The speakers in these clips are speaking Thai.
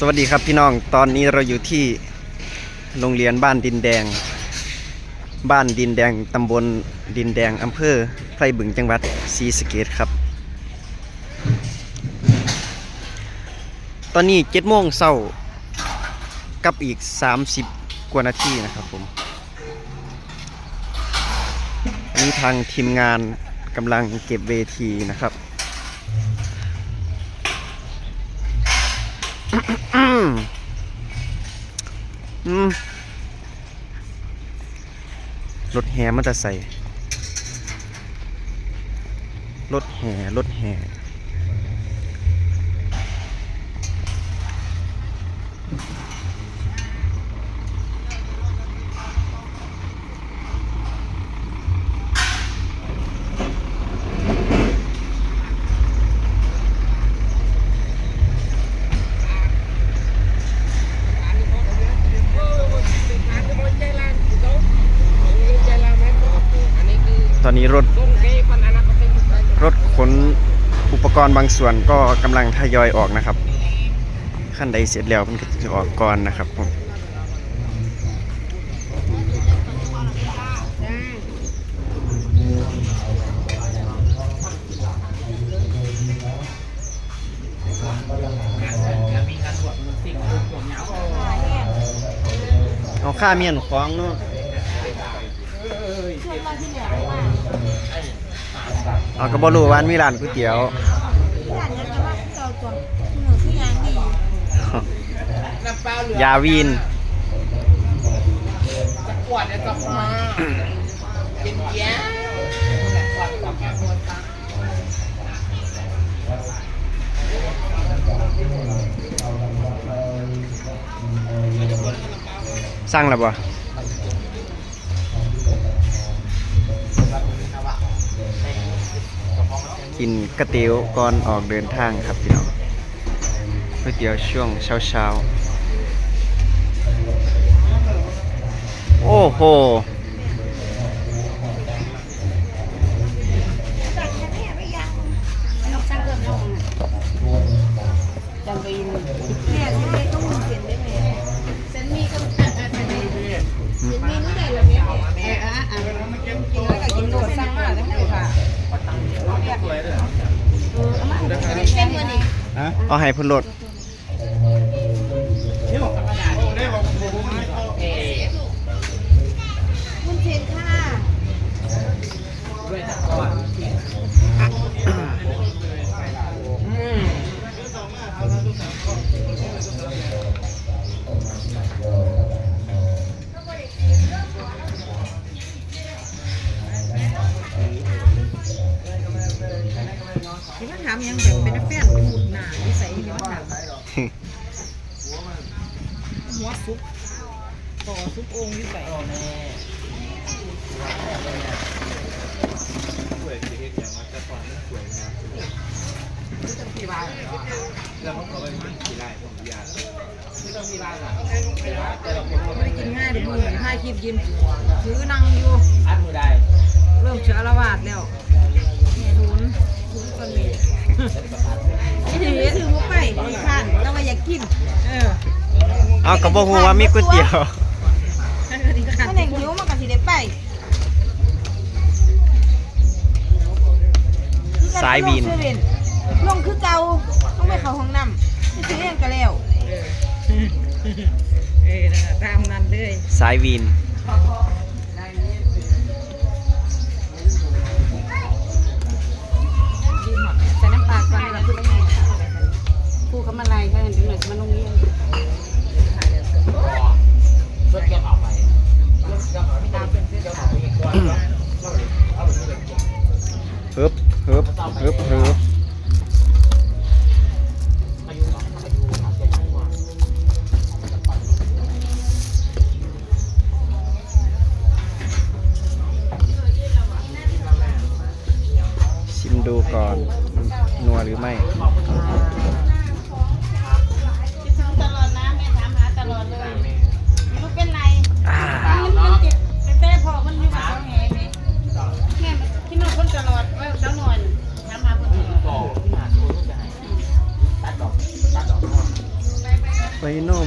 สวัสดีครับพี่น้อง ตอนนี้เราอยู่ที่โรงเรียนบ้านดินแดง บ้านดินแดงตำบลดินแดงอำเภอไพรบึงจังหวัดศรีสะเกษครับ ตอนนี้เจ็ดโมงเช้ากับอีก 30 กว่านาทีนะครับผมอันนี้ทางทีมงานกำลังเก็บเวทีนะครับ อืมรถแห่มันจะใส่รถแห่รถแห่ ตอนนี้ รถ รถขนอุปกรณ์บางส่วนก็กำลังทยอยออกนะครับ ขั้นใดเสร็จแล้วมันก็จะออกก่อนนะครับผมเอาค่าเมียนของเนาะ เอาก็บ่รู้ว่ามีร้านก๋วยเตี๋ยวร้านยังจะว่าเก่าตัวหนูคือยังดียาวีนขวดเนี่ยจะมาเป็นแย่สั่งแล้วบ่ กินก๋วยเตี๋ยวก่อนออกเดินทางครับพี่น้องก๋วยเตี๋ยวช่วงเช้าๆ โอ้โห มื้อนี้เอาให้เพุ่นรถคุณเชนค่ะที่มันถามยังแบบเป็นแฟนเป็นหมุดห นาที่ใส่ที่มันถามหัวซุปต่อซุปองค์ที่ใส่ไม่ได้กินง่ายเดี๋ยวมือถ่ายคลิปยืนถือนั่งอยู่อันมือได้เริ่มเชื้อระบาดแล้วศูนย์ศูนย์คนนี้ เห็นถือมุกไปไม่ผ่านแล้วว่าอยากกิน เออเอาก็บ่ฮู้ว่ามีก๋วยเตี๋ยวอันนี้ก็ขัถ้านแหน่งหิวมันก็สิได้ไปสายวีนลงคือเก่าต้องไปเข้าห้องน้ำไม่ใช่เรื่องกันแล้วเออนั่นน่ะตามนั้นเลย สายวีน ครูเขามาไล่เขาเห็นถึงหน่อยจะมาลงเรียนรถเกี่ยวเอาไปเกี่ยวเอาไปตามเป็นเกี่ยวเอาไปอีกคนฮึบฮึบฮึบฮึบเจ็ดอายุมาชิมดูก่อนนัวหรือไม่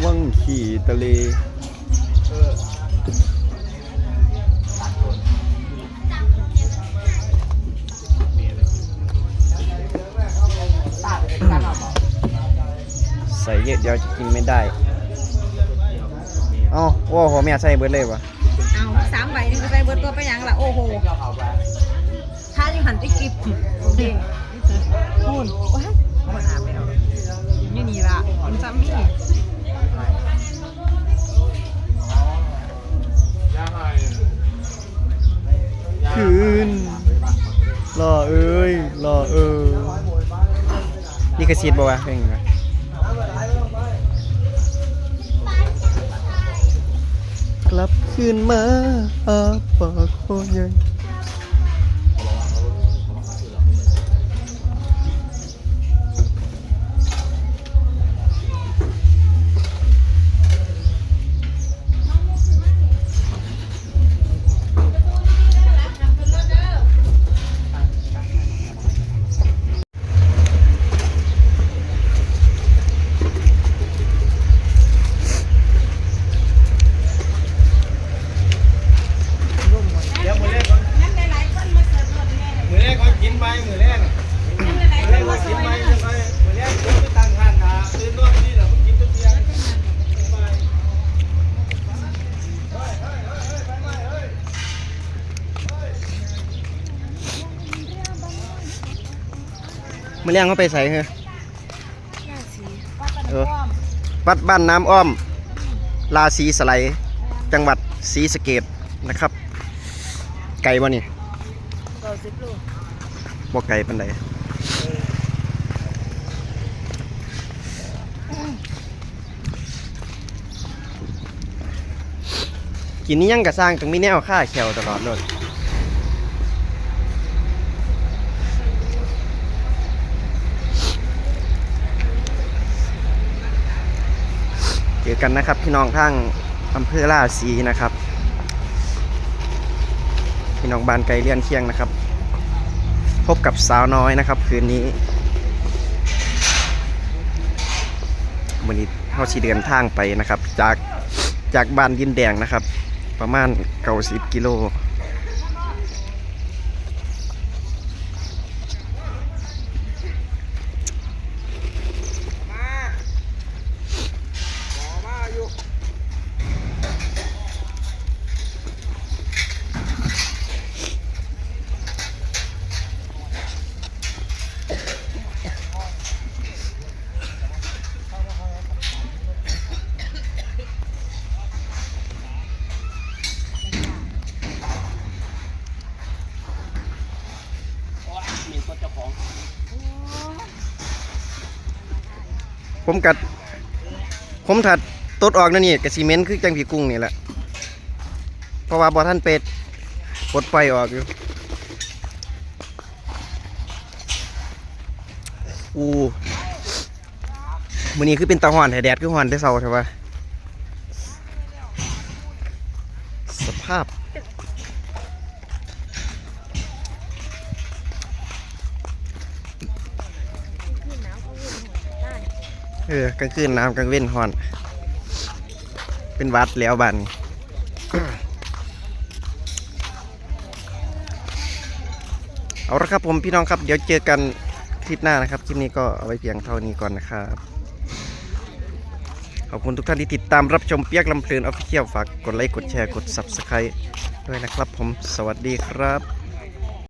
วังขี่ทะเลใส่เยอะเดียวกินไม่ได้ เอ้าโอ้โหแม่ใส่เบิดเลยวะเอาสามใบนี่ก็ใส่เบิดตัวไปยังล่ะโอ้โหถ้าอยังหันไปกิบเด้พูนว้ายบ่น่าไปเอาอยู่นี่ล่ะมันซ้ำนี่ คืนรอเอ้ยรอเออนี่กระซีดบ่วะเพลงนี้วะกลับคืนมาอาปากคอ ใหญ่มื่อแรงเขาไปใส่เหรอเออวัดบ้านน้ำอ้อม ลาสีสไลด์จังหวัดศรีสะเกดนะครับ ไก่บ่นี่เก้าสิบโลบ่ไก่ปันใดกินนี่ยังกะสร้างตรงมีแนวค่าแขวตลอดเลยเจอ กันนะครับ พี่น้องทั้งอำเภอลาซีนะครับ พี่น้องบานไกลเลียนเคียงนะครับ พบกับสาวน้อยนะครับ คืนนี้วันนี้เขาชีเดินทางไปนะครับ จากจากบ้านยินแดงนะครับ ประมาณเก้าสิบกิโล ผมกัด ผมถัดตดออกนั่นนี่กับซีเมนต์คือจังผีกุ้งนี่แหละเพราะว่าบอท่านเป็ดปลดไฟออกอยู่อูมือนี้คือเป็นตาห่อนแถแดดคือหอนได้เศร้าใช่ปะสภาพ เออกลางคืนน้ำกลางเว้นห่อน เป็นวัดแล้วบันเอาละครับผมพี่น้องครับ เดี๋ยวเจอกันคลิปหน้านะครับ คลิปนี้ก็เอาไว้เพียงเท่านี้ก่อนนะครับ ขอบคุณทุกท่านที่ติดตามรับชมเปียกลำเพลินออฟฟิเชียลฝากกดไลค์ กดแชร์ กด Subscribe ด้วยนะครับผม สวัสดีครับ